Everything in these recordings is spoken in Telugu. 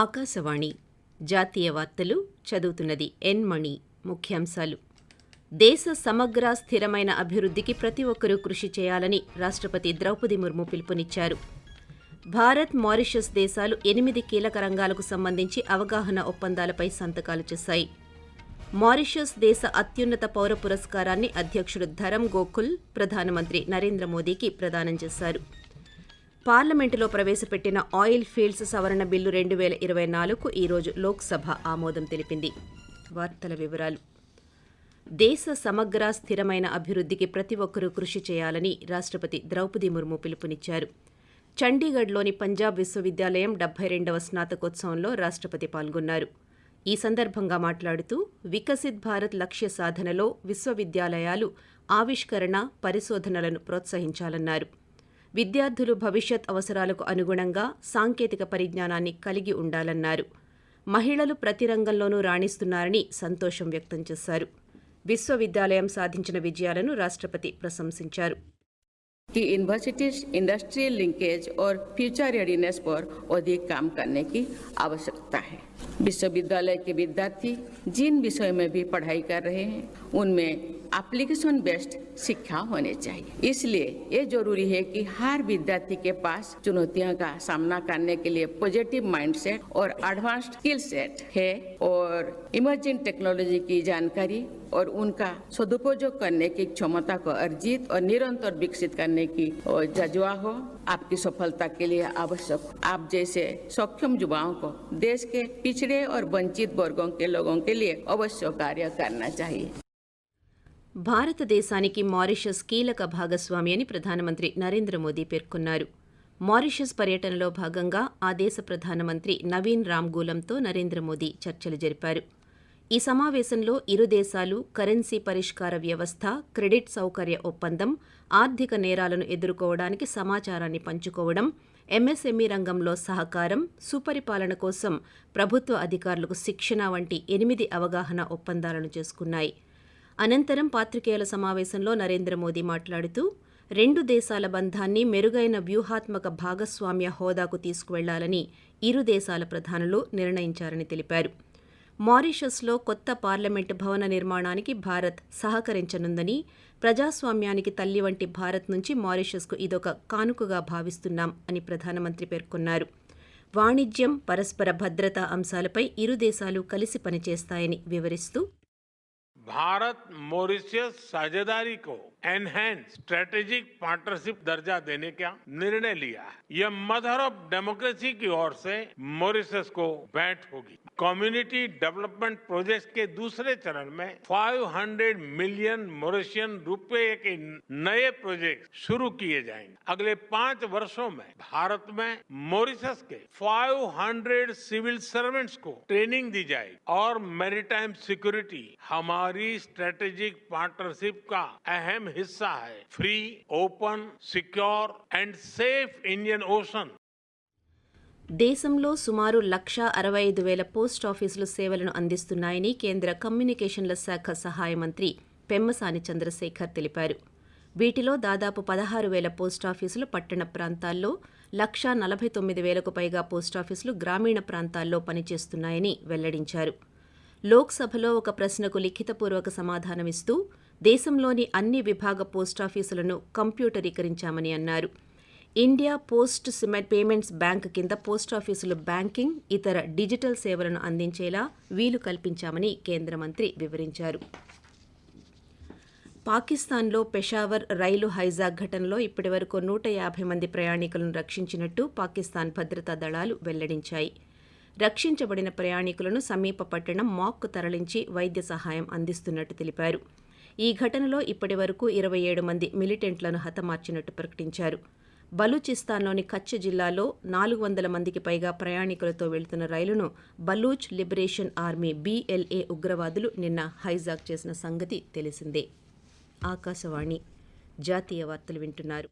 ఆకాశవాణి. జాతీయ వార్తలు చదువుతున్నది ఎన్ మణి. ముఖ్యాంశాలు. దేశ సమగ్ర స్థిరమైన అభివృద్ధికి ప్రతి ఒక్కరూ కృషి చేయాలని రాష్ట్రపతి ద్రౌపది ముర్ము పిలుపునిచ్చారు. భారత్ మారిషస్ దేశాలు ఎనిమిది కీలక రంగాలకు సంబంధించి అవగాహన ఒప్పందాలపై సంతకాలు చేశాయి. మారిషస్ దేశ అత్యున్నత పౌర పురస్కారాన్ని అధ్యక్షుడు ధరం గోకుల్ ప్రధానమంత్రి నరేంద్ర మోదీకి ప్రదానం చేశారు. పార్లమెంటులో ప్రవేశపెట్టిన ఆయిల్ ఫీల్డ్స్ సవరణ బిల్లు రెండు వేల ఇరవై నాలుగుకు ఈరోజు లోక్సభ ఆమోదం తెలిపింది. వార్తల వివరాలు. దేశ సమగ్ర స్థిరమైన అభివృద్ధికి ప్రతి ఒక్కరూ కృషి చేయాలని రాష్ట్రపతి ద్రౌపది ముర్ము పిలుపునిచ్చారు. చండీగఢ్లోని పంజాబ్ విశ్వవిద్యాలయం డెబ్బై రెండవ స్నాతకోత్సవంలో రాష్ట్రపతి పాల్గొన్నారు. ఈ సందర్భంగా మాట్లాడుతూ వికసిత్ భారత్ లక్ష్య సాధనలో విశ్వవిద్యాలయాలు ఆవిష్కరణ పరిశోధనలను ప్రోత్సహించాలన్నారు. విద్యార్థులు భవిష్యత్ అవసరాలకు అనుగుణంగా సాంకేతిక పరిజ్ఞానాన్ని కలిగి ఉండాలన్నారు మహిళలు ప్రతి రంగంలోనూ రాణిస్తున్నారని సంతోషం వ్యక్తం చేశారు విశ్వవిద్యాలయం సాధించిన విజయాలను రాష్ట్రపతి ప్రశంసించారు कि यूनिवर्सिटीज इंडस्ट्रियल लिंकेज और फ्यूचर रेडीनेस पर अधिक काम करने की आवश्यकता है विश्वविद्यालय के विद्यार्थी जिन विषयों में भी पढ़ाई कर रहे हैं उनमें एप्लीकेशन बेस्ड शिक्षा होने चाहिए। इसलिए ये ज़रूरी है कि हर विद्यार्थी के पास चुनौतियों का सामना करने के लिए पॉजिटिव माइंडसेट और एडवांस्ड स्किल सेट है और इमर्जिंग टेक्नोलॉजी की जानकारी और उनका सदुपयोग करने की क्षमता को अर्जित और निरंतर विकसित करने की जज्बा हो। आपकी सफलता के लिए आवश्यक। आप जैसे सक्षम युवाओं को देश के पिछड़े और वंचित वर्गों के लोगों के लिए अवश्य कार्य करना चाहिए। భారతదేశానికి మారిషస్ కీలక భాగస్వామి అని ప్రధానమంత్రి నరేంద్ర మోదీ పేర్కొన్నారు. మారిషస్ పర్యటనలో భాగంగా ఆ దేశ ప్రధానమంత్రి నవీన్ రామ్గూలంతో నరేంద్ర మోదీ చర్చలు జరిపారు. ఈ సమావేశంలో ఇరు దేశాలు కరెన్సీ పరిష్కార వ్యవస్థ క్రెడిట్ సౌకర్య ఒప్పందం ఆర్థిక నేరాలను ఎదుర్కోవడానికి సమాచారాన్ని పంచుకోవడం ఎంఎస్ఎంఈ రంగంలో సహకారం సుపరిపాలన కోసం ప్రభుత్వ అధికారులకు శిక్షణ వంటి ఎనిమిది అవగాహన ఒప్పందాలను చేసుకున్నాయి. అనంతరం పాత్రికేయుల సమావేశంలో నరేంద్ర మోదీ మాట్లాడుతూ రెండు దేశాల బంధాన్ని మెరుగైన వ్యూహాత్మక భాగస్వామ్య హోదాకు తీసుకువెళ్ళాలని ఇరు దేశాల ప్రధానులు నిర్ణయించారని తెలిపారు. మారిషస్లో కొత్త పార్లమెంటు భవన నిర్మాణానికి భారత్ సహకరించనుందని ప్రజాస్వామ్యానికి తల్లి వంటి భారత్ నుంచి మారిషస్కు ఇదొక కానుకగా భావిస్తున్నాం అని ప్రధానమంత్రి పేర్కొన్నారు. వాణిజ్యం పరస్పర భద్రతా అంశాలపై ఇరు దేశాలు కలిసి పనిచేస్తాయని వివరిస్తూ भारत मॉरिशियस साझेदारी को एनहेंस स्ट्रेटेजिक पार्टनरशिप दर्जा देने का निर्णय लिया है। यह मदर ऑफ़ डेमोक्रेसी की ओर से मॉरिशस को भेंट होगी। कम्युनिटी डेवलपमेंट प्रोजेक्ट के दूसरे चरण में 500 मिलियन मॉरिशियन रुपए के नए प्रोजेक्ट शुरू किए जाएँगे। अगले पाँच वर्षों में भारत में मॉरिशस के 500 सिविल सर्वेंट्स को ट्रेनिंग दी जाएगी और मैरीटाइम सिक्योरिटी हमारी स्ट्रेटेजिक पार्टनरशिप का अहम हिस्सा है free open secure and safe Indian Ocean దేశంలో సుమారు లక్ష అరవై ఐదు వేల పోస్ట్ ఆఫీసులు సేవలను అందిస్తున్నాయని కేంద్ర కమ్యూనికేషన్ల శాఖ సహాయ మంత్రి పెమ్మసాని చంద్రశేఖర్ తెలిపారు వీటిలో దాదాపు పదహారు వేల పోస్టాఫీసులు పట్టణ ప్రాంతాల్లో లక్షా నలభై తొమ్మిది వేలకు పైగా పోస్టాఫీసులు గ్రామీణ ప్రాంతాల్లో పనిచేస్తున్నాయని వెల్లడించారు లోక్సభలో ఒక ప్రశ్నకు లిఖితపూర్వక సమాధానమిస్తూ దేశంలోని అన్ని విభాగ పోస్టాఫీసులను కంప్యూటరీకరించామని అన్నారు. India post cement payments bank కింద పోస్టాఫీసులు బ్యాంకింగ్ ఇతర డిజిటల్ సేవలను అందించేలా వీలు కల్పించామని కేంద్ర మంత్రి వివరించారు. పాకిస్తాన్లో పెషావర్ రైలు హైజాక్ ఘటనలో ఇప్పటివరకు నూట యాభై మంది ప్రయాణికులను రక్షించినట్టు పాకిస్తాన్ భద్రతా దళాలు వెల్లడించాయి. రక్షించబడిన ప్రయాణికులను సమీప పట్టణం మాక్కు తరలించి వైద్య సహాయం అందిస్తున్నట్టు తెలిపారు. ఈ ఘటనలో ఇప్పటివరకు ఇరవై ఏడు మంది మిలిటెంట్లను హతమార్చినట్టు ప్రకటించారు. బలూచిస్తాన్లోని కచ్ జిల్లాలో నాలుగు వందల మందికి పైగా ప్రయాణికులతో వెళుతున్న రైలును బలూచ్ లిబరేషన్ ఆర్మీ బీఎల్ఏ ఉగ్రవాదులు నిన్న హైజాక్ చేసిన సంగతి తెలిసిందే. ఆకాశవాణి జాతీయ వార్తలు వింటున్నారు.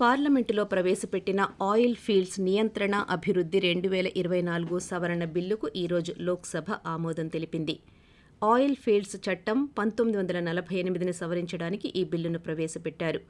పార్లమెంటులో ప్రవేశపెట్టిన ఆయిల్ ఫీల్డ్స్ నియంత్రణ అభివృద్ధి రెండు వేల ఇరవై నాలుగు సవరణ బిల్లుకు ఈరోజు లోక్సభ ఆమోదం తెలిపింది. ఆయిల్ ఫీల్డ్స్ చట్టం పంతొమ్మిది వందల నలభై ఎనిమిదిని సవరించడానికి ఈ బిల్లును ప్రవేశపెట్టారు.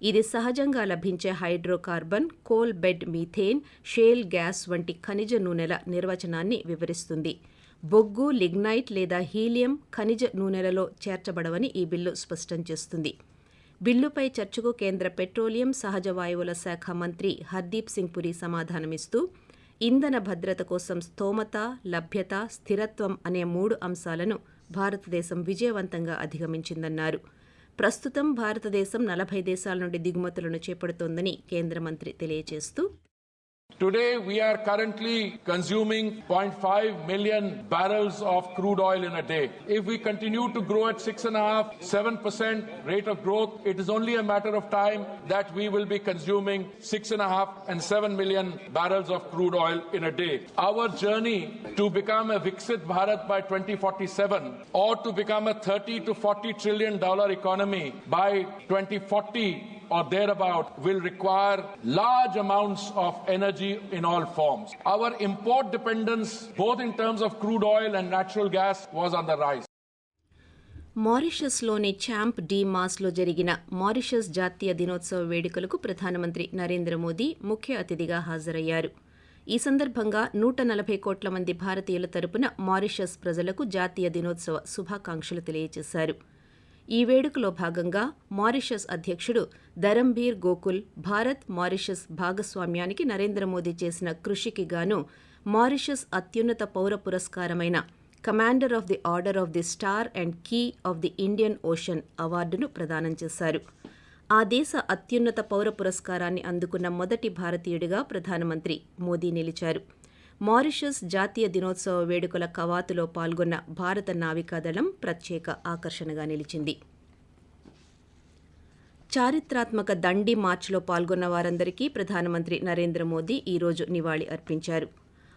ఇది సహజంగా లభించే hydrocarbon coal bed methane shale gas వంటి ఖనిజ నూనెల నిర్వచనాన్ని వివరిస్తుంది. బొగ్గు లిగ్నైట్ లేదా హీలియం ఖనిజ నూనెలలో చేర్చబడవని ఈ బిల్లు స్పష్టం చేస్తుంది. బిల్లుపై చర్చకు కేంద్ర పెట్రోలియం సహజ వాయువుల శాఖ మంత్రి హర్దీప్ సింగ్ పురి సమాధానమిస్తూ ఇంధన భద్రత కోసం స్థోమత లభ్యత స్థిరత్వం అనే మూడు అంశాలను భారతదేశం విజయవంతంగా అధిగమించిందన్నారు. ప్రస్తుతం భారతదేశం నలభై దేశాల నుండి దిగుమతులను చేపడుతోందని కేంద్ర మంత్రి తెలియజేస్తూ Today, we are currently consuming 0.5 million barrels of crude oil in a day. If we continue to grow at 6.5%, 7% rate of growth, it is only a matter of time that we will be consuming 6.5 and 7 million barrels of crude oil in a day. Our journey to become a Viksit Bharat by 2047 or to become a 30 to 40 trillion dollar economy by 2040 or thereabout will require large amounts of energy in all forms. Our import dependence, both in terms of crude oil and natural gas, was on the rise. మారిషస్లోని ఛాంప్ డి మాస్లో జరిగిన మారిషస్ జాతీయ దినోత్సవ వేడుకలకు ప్రధానమంత్రి నరేంద్ర మోదీ ముఖ్య అతిథిగా హాజరయ్యారు ఈ సందర్భంగా నూట నలభై కోట్ల మంది భారతీయుల తరపున మారిషస్ ప్రజలకు జాతీయ దినోత్సవ శుభాకాంక్షలు తెలియజేశారు ఈ వేడుకలో భాగంగా మారిషస్ అధ్యక్షుడు ధరంబీర్ గోకుల్ భారత్ మారిషస్ భాగస్వామ్యానికి నరేంద్ర మోదీ చేసిన కృషికి గాను మారిషస్ అత్యున్నత పౌర పురస్కారమైన commander of the order of the star and key of the Indian Ocean అవార్డును ప్రదానం చేశారు. ఆ దేశ అత్యున్నత పౌర పురస్కారాన్ని అందుకున్న మొదటి భారతీయుడిగా ప్రధానమంత్రి మోదీ నిలిచారు. మారిషస్ జాతీయ దినోత్సవ వేడుకల కవాతులో పాల్గొన్న భారత నావికాదళం ప్రత్యేక ఆకర్షణగా నిలిచింది. చారిత్రాత్మక దండి మార్చ్లో పాల్గొన్న వారందరికీ ప్రధానమంత్రి నరేంద్ర మోదీ ఈరోజు నివాళి అర్పించారు.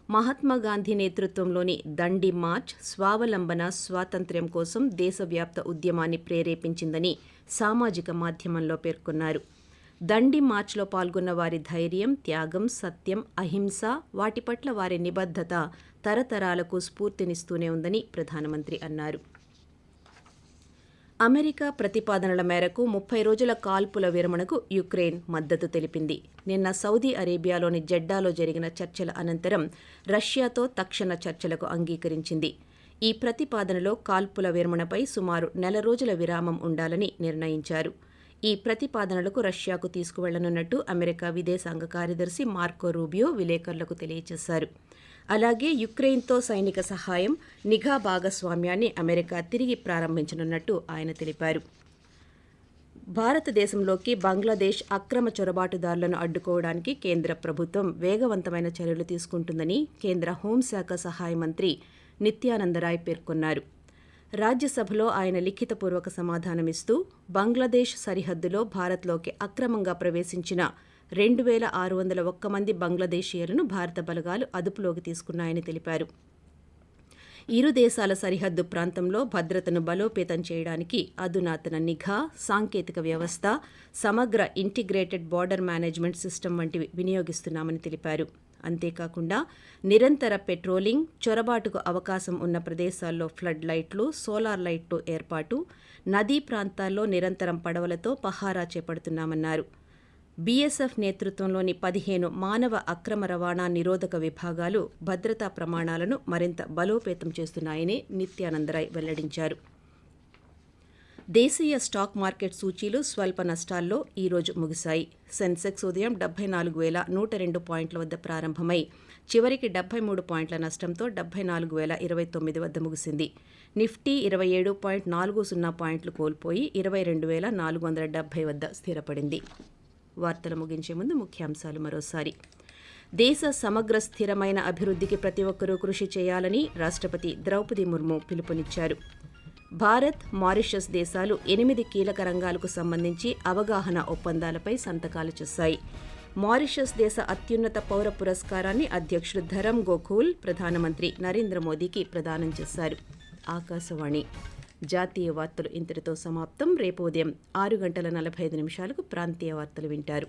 మహాత్మా గాంధీ నేతృత్వంలోని దండి మార్చ్ స్వావలంబన స్వాతంత్ర్యం కోసం దేశవ్యాప్త ఉద్యమాన్ని ప్రేరేపించిందని సామాజిక మాధ్యమంలో పేర్కొన్నారు. దండి మార్చ్లో పాల్గొన్న వారి ధైర్యం త్యాగం సత్యం అహింస వాటి పట్ల వారి నిబద్ధత తరతరాలకు స్ఫూర్తినిస్తూనే ఉందని ప్రధానమంత్రి అన్నారు. అమెరికా ప్రతిపాదనల మేరకు ముప్పై రోజుల కాల్పుల విరమణకు యుక్రెయిన్ మద్దతు తెలిపింది. నిన్న సౌదీ అరేబియాలోని జెడ్డాలో జరిగిన చర్చల అనంతరం రష్యాతో తక్షణ చర్చలకు అంగీకరించింది. ఈ ప్రతిపాదనలో కాల్పుల విరమణపై సుమారు నెల రోజుల విరామం ఉండాలని నిర్ణయించారు. ఈ ప్రతిపాదనలకు రష్యాకు తీసుకువెళ్ళనున్నట్టు అమెరికా విదేశాంగ కార్యదర్శి మార్కో రూబియో విలేకరులకు తెలియజేశారు. అలాగే యుక్రెయిన్తో సైనిక సహాయం నిఘా భాగస్వామ్యాన్ని అమెరికా తిరిగి ప్రారంభించనున్నట్టు ఆయన తెలిపారు. భారతదేశంలోకి బంగ్లాదేశ్ అక్రమ చొరబాటుదారులను అడ్డుకోవడానికి కేంద్ర ప్రభుత్వం వేగవంతమైన చర్యలు తీసుకుంటుందని కేంద్ర హోంశాఖ సహాయ మంత్రి నిత్యానందరాయ్ పేర్కొన్నారు. రాజ్యసభలో ఆయన లిఖితపూర్వక సమాధానమిస్తూ బంగ్లాదేశ్ సరిహద్దులో భారత్లోకి అక్రమంగా ప్రవేశించిన రెండు వేల ఆరు వందల ఒక్క మంది బంగ్లాదేశీయులను భారత బలగాలు అదుపులోకి తీసుకున్నాయని తెలిపారు. ఇరు దేశాల సరిహద్దు ప్రాంతంలో భద్రతను బలోపేతం చేయడానికి అధునాతన నిఘా సాంకేతిక వ్యవస్థ సమగ్ర ఇంటిగ్రేటెడ్ బార్డర్ మేనేజ్మెంట్ సిస్టమ్ వంటివి వినియోగిస్తున్నామని తెలిపారు. అంతేకాకుండా నిరంతర పెట్రోలింగ్ చొరబాటుకు అవకాశం ఉన్న ప్రదేశాల్లో ఫ్లడ్ లైట్లు సోలార్ లైట్లు ఏర్పాటు నదీ ప్రాంతాల్లో నిరంతరం పడవలతో పహారా చేపడుతున్నామన్నారు. బీఎస్ఎఫ్ నేతృత్వంలోని పదిహేను మానవ అక్రమ రవాణా నిరోధక విభాగాలు భద్రతా ప్రమాణాలను మరింత బలోపేతం చేస్తున్నాయని నిత్యానందరాయ్ వెల్లడించారు. దేశీయ స్టాక్ మార్కెట్ సూచీలు స్వల్ప నష్టాల్లో ఈరోజు ముగిశాయి. సెన్సెక్స్ ఉదయం డెబ్బై నాలుగు వేల నూట రెండు పాయింట్ల వద్ద ప్రారంభమై చివరికి డెబ్బై మూడు పాయింట్ల నష్టంతో డెబ్బై నాలుగు వేల ఇరవై తొమ్మిది వద్ద ముగిసింది. నిఫ్టీ ఇరవై ఏడు పాయింట్ నాలుగు సున్నా పాయింట్లు కోల్పోయి ఇరవై రెండు వేల నాలుగు వందల డెబ్బై వద్ద స్థిరపడింది. వార్తలు ముగించే ముందు ముఖ్యాంశాలు మరోసారి. దేశ సమగ్ర స్థిరమైన అభివృద్ధికి ప్రతి ఒక్కరూ కృషి చేయాలని రాష్ట్రపతి ద్రౌపది ముర్ము పిలుపునిచ్చారు. భారత్ మారిషస్ దేశాలు ఎనిమిది కీలక రంగాలకు సంబంధించి అవగాహన ఒప్పందాలపై సంతకాలు చేశాయి. మారిషస్ దేశ అత్యున్నత పౌర పురస్కారాన్ని అధ్యక్షుడు ధరమ్ గోఖూల్ ప్రధానమంత్రి నరేంద్ర మోదీకి ప్రదానం చేశారు. ఆకాశవాణి. జాతీయ వార్తలు ఇంతటితో సమాప్తం. రేపు ఉదయం ఆరు గంటల నలభై ఐదు నిమిషాలకు ప్రాంతీయ వార్తలు వింటారు.